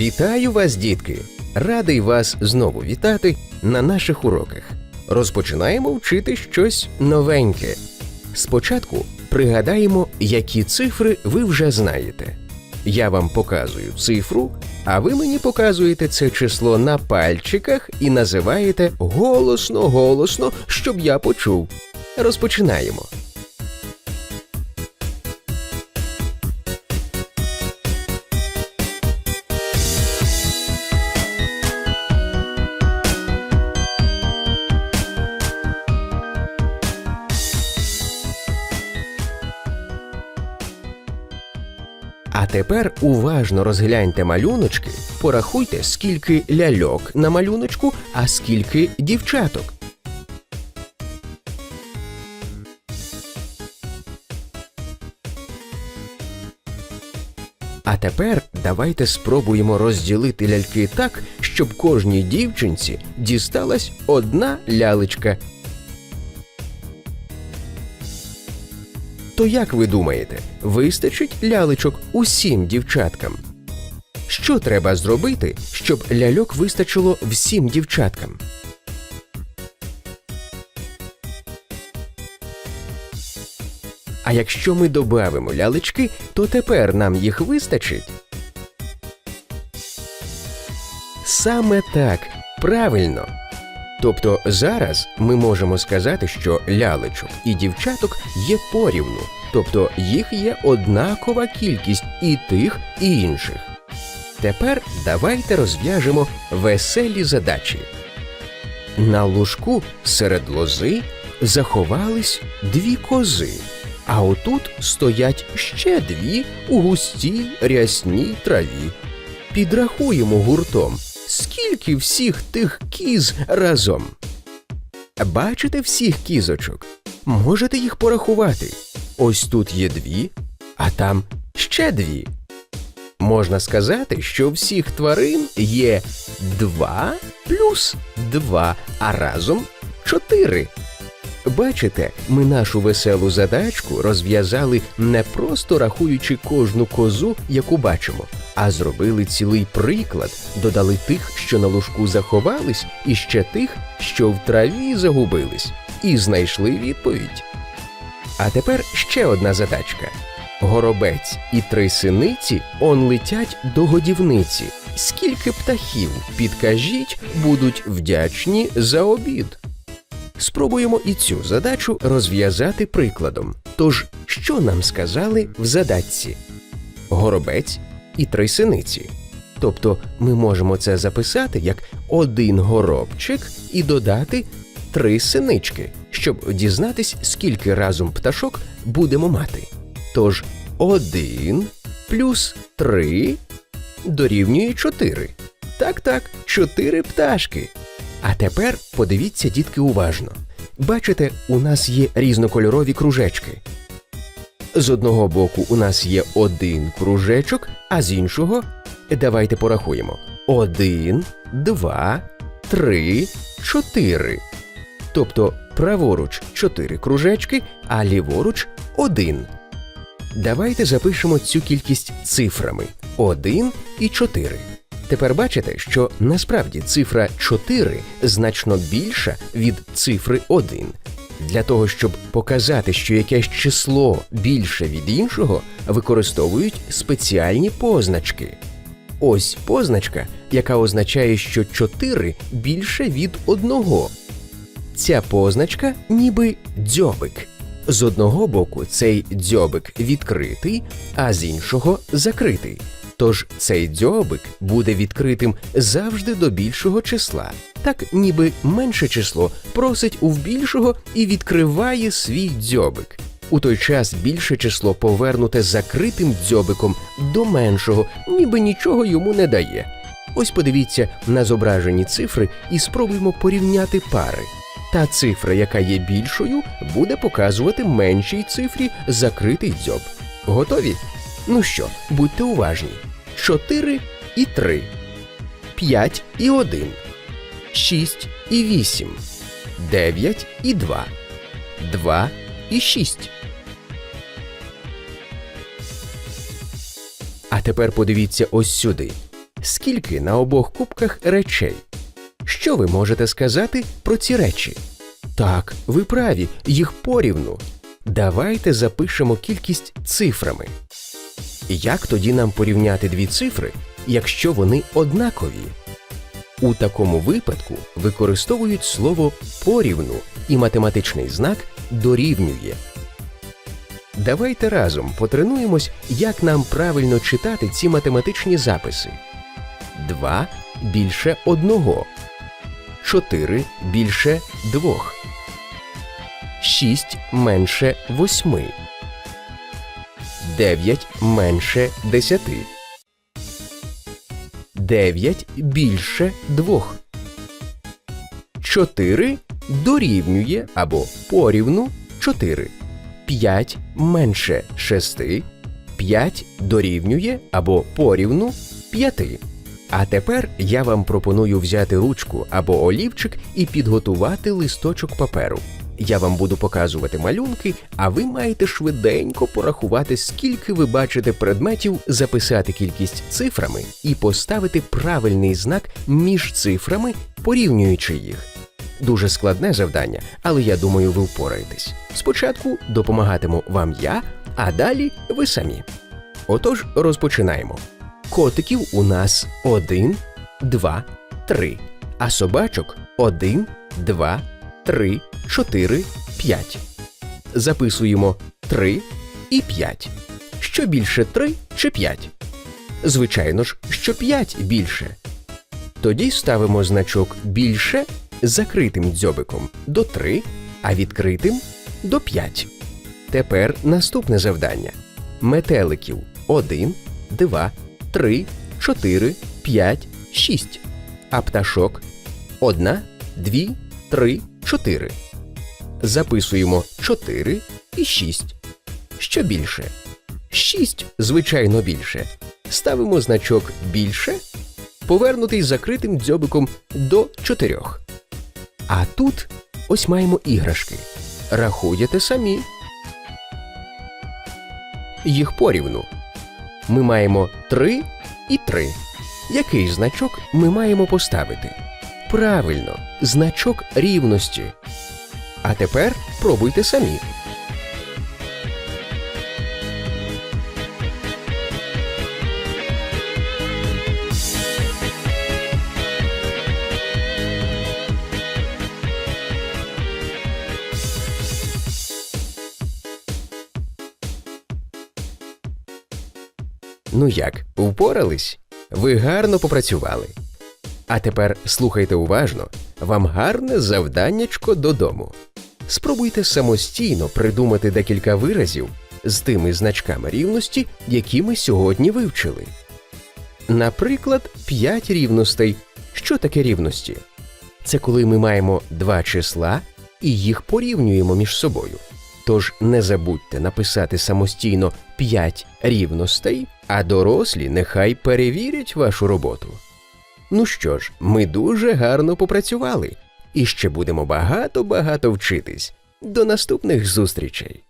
Вітаю вас, дітки! Радий вас знову вітати на наших уроках. Розпочинаємо вчити щось новеньке. Спочатку пригадаємо, які цифри ви вже знаєте. Я вам показую цифру, а ви мені показуєте це число на пальчиках і називаєте голосно, голосно, щоб я почув. Розпочинаємо. Тепер уважно розгляньте малюночки, порахуйте, скільки ляльок на малюночку, а скільки дівчаток. А тепер давайте спробуємо розділити ляльки так, щоб кожній дівчинці дісталась одна лялечка. То як ви думаєте, вистачить лялечок усім дівчаткам? Що треба зробити, щоб ляльок вистачило всім дівчаткам? А якщо ми добавимо лялечки, то тепер нам їх вистачить? Саме так, правильно. Тобто зараз ми можемо сказати, що лялечок і дівчаток є порівну, тобто їх є однакова кількість і тих, і інших. Тепер давайте розв'яжемо веселі задачі. На лужку серед лози заховались дві кози, а отут стоять ще дві у густій рясній траві. Підрахуємо гуртом, скільки всіх тих кіз разом. Бачите всіх кізочок? Можете їх порахувати. Ось тут є дві, а там ще дві. Можна сказати, що всіх тварин є два плюс два, а разом чотири. Бачите, ми нашу веселу задачку розв'язали не просто рахуючи кожну козу, яку бачимо, а зробили цілий приклад, додали тих, що на лужку заховались, і ще тих, що в траві загубились, і знайшли відповідь. А тепер ще одна задачка. Горобець і три синиці он летять до годівниці. Скільки птахів, підкажіть, будуть вдячні за обід. Спробуємо і цю задачу розв'язати прикладом. Тож, що нам сказали в задачці? Горобець і три синиці. Тобто ми можемо це записати як один горобчик і додати три синички, щоб дізнатись, скільки разом пташок будемо мати. Тож один плюс три дорівнює чотири. Так, так, чотири пташки. А тепер подивіться, дітки, уважно. Бачите, у нас є різнокольорові кружечки. З одного боку у нас є один кружечок, а з іншого давайте порахуємо: один, два, три, чотири. Тобто праворуч чотири кружечки, а ліворуч один. Давайте запишемо цю кількість цифрами 1 і 4. Тепер бачите, що насправді цифра 4 значно більша від цифри 1. Для того, щоб показати, що якесь число більше від іншого, використовують спеціальні позначки. Ось позначка, яка означає, що 4 більше від 1. Ця позначка ніби дзьобик. З одного боку цей дзьобик відкритий, а з іншого закритий. Тож цей дзьобик буде відкритим завжди до більшого числа. Так ніби менше число просить у більшого і відкриває свій дзьобик. У той час більше число повернуте закритим дзьобиком до меншого, ніби нічого йому не дає. Ось подивіться на зображені цифри і спробуємо порівняти пари. Та цифра, яка є більшою, буде показувати меншій цифрі закритий дзьоб. Готові? Ну що, будьте уважні. 4 і 3, 5 і 1, 6 і 8, 9 і 2, 2 і 6. А тепер подивіться ось сюди. скільки на обох кубках речей. Що ви можете сказати про ці речі? Так, ви праві, їх порівну. Давайте запишемо кількість цифрами. Як тоді нам порівняти дві цифри, якщо вони однакові? У такому випадку використовують слово порівну і математичний знак дорівнює. Давайте разом потренуємось, як нам правильно читати ці математичні записи. 2 більше одного. 4 більше двох. 6 менше восьми. 9 менше десяти. 9 більше двох. 4 дорівнює або порівну 4. 5 менше 6. 5 дорівнює або порівну 5. А тепер я вам пропоную взяти ручку або олівчик і підготувати листочок паперу. Я вам буду показувати малюнки, а ви маєте швиденько порахувати, скільки ви бачите предметів, записати кількість цифрами і поставити правильний знак між цифрами, порівнюючи їх. Дуже складне завдання, але я думаю, ви впораєтесь. Спочатку допомагатиму вам я, а далі ви самі. Отож, розпочинаємо. Котиків у нас один, два, три, а собачок один, два, три, чотири, п'ять. Записуємо три і п'ять. Що більше три чи п'ять? Звичайно ж, що п'ять більше. Тоді ставимо значок більше закритим дзьобиком до 3, а відкритим до 5. Тепер наступне завдання: метеликів 1, 2, 3, 4, 5, 6. А пташок 1, 2, 3, 4. Записуємо 4 і 6. Що більше? 6, звичайно, більше. Ставимо значок більше, повернутий закритим дзьобиком до 4. А тут ось маємо іграшки. Рахуєте самі. Їх порівну. Ми маємо 3 і 3. Який значок ми маємо поставити? Правильно, значок рівності. А тепер пробуйте самі. Ну як, впорались? Ви гарно попрацювали. А тепер слухайте уважно, вам гарне завданнячко додому. Спробуйте самостійно придумати декілька виразів з тими значками рівності, які ми сьогодні вивчили. Наприклад, 5 рівностей. Що таке рівності? Це коли ми маємо два числа і їх порівнюємо між собою. Тож не забудьте написати самостійно 5 рівностей, а дорослі нехай перевірять вашу роботу. Ну що ж, ми дуже гарно попрацювали і ще будемо багато-багато вчитись. До наступних зустрічей!